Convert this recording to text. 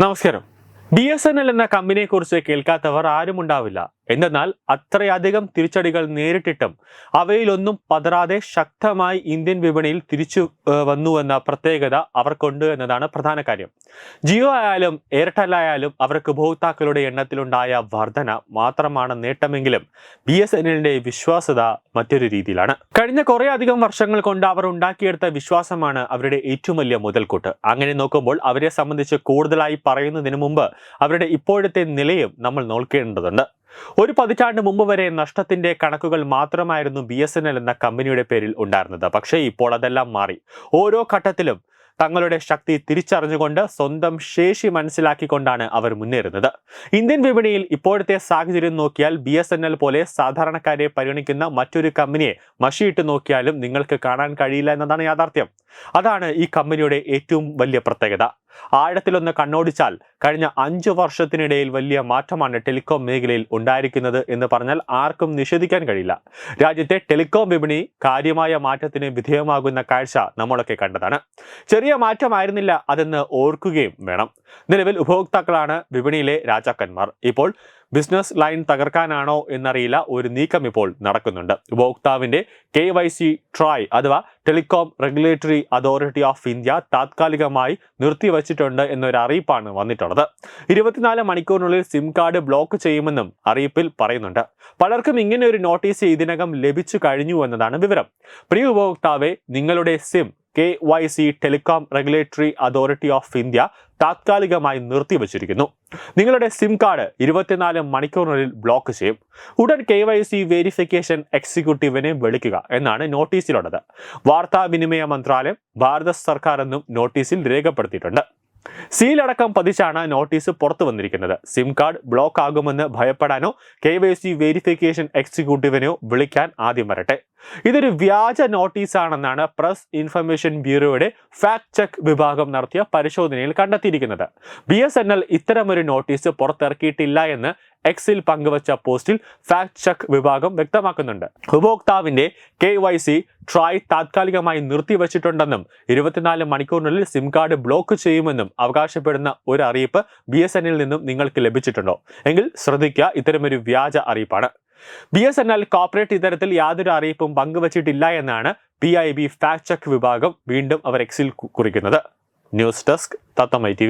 നമസ്കാരം. B S N L എന്ന കമ്പനിയെക്കുറിച്ച് കേൾക്കാത്തവർ ആരും ഉണ്ടാവില്ല എന്തെന്നാൽ അത്രയധികം തിരിച്ചടികൾ നേരിട്ടിട്ടും അവയിലൊന്നും പതറാതെ ശക്തമായി ഇന്ത്യൻ വിപണിയിൽ തിരിച്ചു വന്നു വന്നുവെന്ന പ്രത്യേകത അവർക്കുണ്ട് എന്നതാണ് പ്രധാന കാര്യം. ജിയോ ആയാലും എയർടെൽ ആയാലും അവർക്ക് ഉപഭോക്താക്കളുടെ എണ്ണത്തിലുണ്ടായ വർധന മാത്രമാണ് നേട്ടമെങ്കിലും ബി എസ് എൻ വിശ്വാസ്യത മറ്റൊരു രീതിയിലാണ്. കഴിഞ്ഞ കുറേ അധികം വർഷങ്ങൾ കൊണ്ട് അവർ ഉണ്ടാക്കിയെടുത്ത വിശ്വാസമാണ് അവരുടെ ഏറ്റവും വലിയ മുതൽക്കൂട്ട്. അങ്ങനെ നോക്കുമ്പോൾ അവരെ സംബന്ധിച്ച് കൂടുതലായി പറയുന്നതിന് മുമ്പ് അവരുടെ ഇപ്പോഴത്തെ നിലയും നമ്മൾ നോക്കേണ്ടതുണ്ട്. ഒരു പതിറ്റാണ്ട് മുമ്പ് വരെ നഷ്ടത്തിന്റെ കണക്കുകൾ മാത്രമായിരുന്നു ബി എസ് എൻ എൽ എന്ന കമ്പനിയുടെ പേരിൽ ഉണ്ടായിരുന്നത്. പക്ഷേ ഇപ്പോൾ അതെല്ലാം മാറി. ഓരോ ഘട്ടത്തിലും തങ്ങളുടെ ശക്തി തിരിച്ചറിഞ്ഞുകൊണ്ട് സ്വന്തം ശേഷി മനസ്സിലാക്കിക്കൊണ്ടാണ് അവർ മുന്നേറുന്നത്. ഇന്ത്യൻ വിപണിയിൽ ഇപ്പോഴത്തെ സാഹചര്യം നോക്കിയാൽ ബി എസ് എൻ എൽ പോലെ സാധാരണക്കാരെ പരിഗണിക്കുന്ന മറ്റൊരു കമ്പനിയെ മഷിയിട്ട് നോക്കിയാലും നിങ്ങൾക്ക് കാണാൻ കഴിയില്ല എന്നതാണ് യാഥാർത്ഥ്യം. അതാണ് ഈ കമ്പനിയുടെ ഏറ്റവും വലിയ പ്രത്യേകത. ആഴത്തിലൊന്ന് കണ്ണോടിച്ചാൽ കഴിഞ്ഞ അഞ്ചു വർഷത്തിനിടയിൽ വലിയ മാറ്റമാണ് ടെലികോം മേഖലയിൽ ഉണ്ടായിരിക്കുന്നത് എന്ന് പറഞ്ഞാൽ ആർക്കും നിഷേധിക്കാൻ കഴിയില്ല. രാജ്യത്തെ ടെലികോം വിപണി കാര്യമായ മാറ്റത്തിന് വിധേയമാകുന്ന കാഴ്ച നമ്മളൊക്കെ കണ്ടതാണ്. ചെറിയ മാറ്റമായിരുന്നില്ല അതെന്ന് ഓർക്കുകയും വേണം. നിലവിൽ ഉപഭോക്താക്കളാണ് വിപണിയിലെ രാജാക്കന്മാർ. ഇപ്പോൾ ബിസിനസ് ലൈൻ തകർക്കാനാണോ എന്നറിയില്ല. ഒരു നീക്കം ഇപ്പോൾ നടക്കുന്നുണ്ട്. ഉപഭോക്താവിന്റെ കെ വൈ സി ട്രായ് അഥവാ telecom regulatory authority of India താത്കാലികമായി നിർത്തിവച്ചിട്ടുണ്ട് എന്നൊരു അറിയിപ്പാണ് വന്നിട്ടുള്ളത്. ഇരുപത്തിനാല് മണിക്കൂറിനുള്ളിൽ സിം കാർഡ് ബ്ലോക്ക് ചെയ്യുമെന്നും അറിയിപ്പിൽ പറയുന്നുണ്ട്. പലർക്കും ഇങ്ങനെ ഒരു നോട്ടീസ് ഇതിനകം ലഭിച്ചു കഴിഞ്ഞു എന്നതാണ് വിവരം. പ്രിയ ഉപഭോക്താവെ നിങ്ങളുടെ SIM K Y C telecom regulatory authority of India താത്കാലികമായി നിർത്തിവച്ചിരിക്കുന്നു. നിങ്ങളുടെ സിം കാർഡ് ഇരുപത്തിനാല് മണിക്കൂറിനുള്ളിൽ ബ്ലോക്ക് ചെയ്യും. ഉടൻ കെ വൈ സി വെരിഫിക്കേഷൻ എക്സിക്യൂട്ടീവിനെ വിളിക്കുക എന്നാണ് നോട്ടീസിലുള്ളത്. വാർത്താവിനിമയ മന്ത്രാലയം ഭാരത സർക്കാർ എന്നും നോട്ടീസിൽ രേഖപ്പെടുത്തിയിട്ടുണ്ട്. സീലടക്കം പതിച്ചാണ് നോട്ടീസ് പുറത്തു വന്നിരിക്കുന്നത്. സിം കാർഡ് ബ്ലോക്ക് ആകുമെന്ന് ഭയപ്പെടാനോ കെ വൈ സി വെരിഫിക്കേഷൻ എക്സിക്യൂട്ടീവിനെയോ വിളിക്കാൻ ആദ്യം വരട്ടെ. ഇതൊരു വ്യാജ നോട്ടീസാണെന്നാണ് press information bureau fact check വിഭാഗം നടത്തിയ പരിശോധനയിൽ കണ്ടെത്തിയിരിക്കുന്നത്. ബി എസ് എൻ എൽ ഇത്തരമൊരു നോട്ടീസ് പുറത്തിറക്കിയിട്ടില്ല എന്ന് എക്സിൽ പങ്കുവച്ച പോസ്റ്റിൽ ഫാക്ട് ചെക്ക് വിഭാഗം വ്യക്തമാക്കുന്നുണ്ട്. ഉപഭോക്താവിന്റെ കെ വൈ സി ട്രായ് താത്കാലികമായി നിർത്തിവച്ചിട്ടുണ്ടെന്നും ഇരുപത്തിനാല് മണിക്കൂറിനുള്ളിൽ സിം കാർഡ് ബ്ലോക്ക് ചെയ്യുമെന്നും അവകാശപ്പെടുന്ന ഒരു അറിയിപ്പ് ബി എസ് എന്നിൽ നിന്നും നിങ്ങൾക്ക് ലഭിച്ചിട്ടുണ്ടോ? എങ്കിൽ ശ്രദ്ധിക്കുക ഇത്തരമൊരു വ്യാജ അറിയിപ്പാണ്. B S N L corporate ഇത്തരത്തിൽ യാതൊരു അറിയിപ്പും പങ്കുവച്ചിട്ടില്ല എന്നാണ് P I B fact check വിഭാഗം വീണ്ടും അവർ എക്സിൽ കുറിക്കുന്നത്. News desk തത്തമൈ T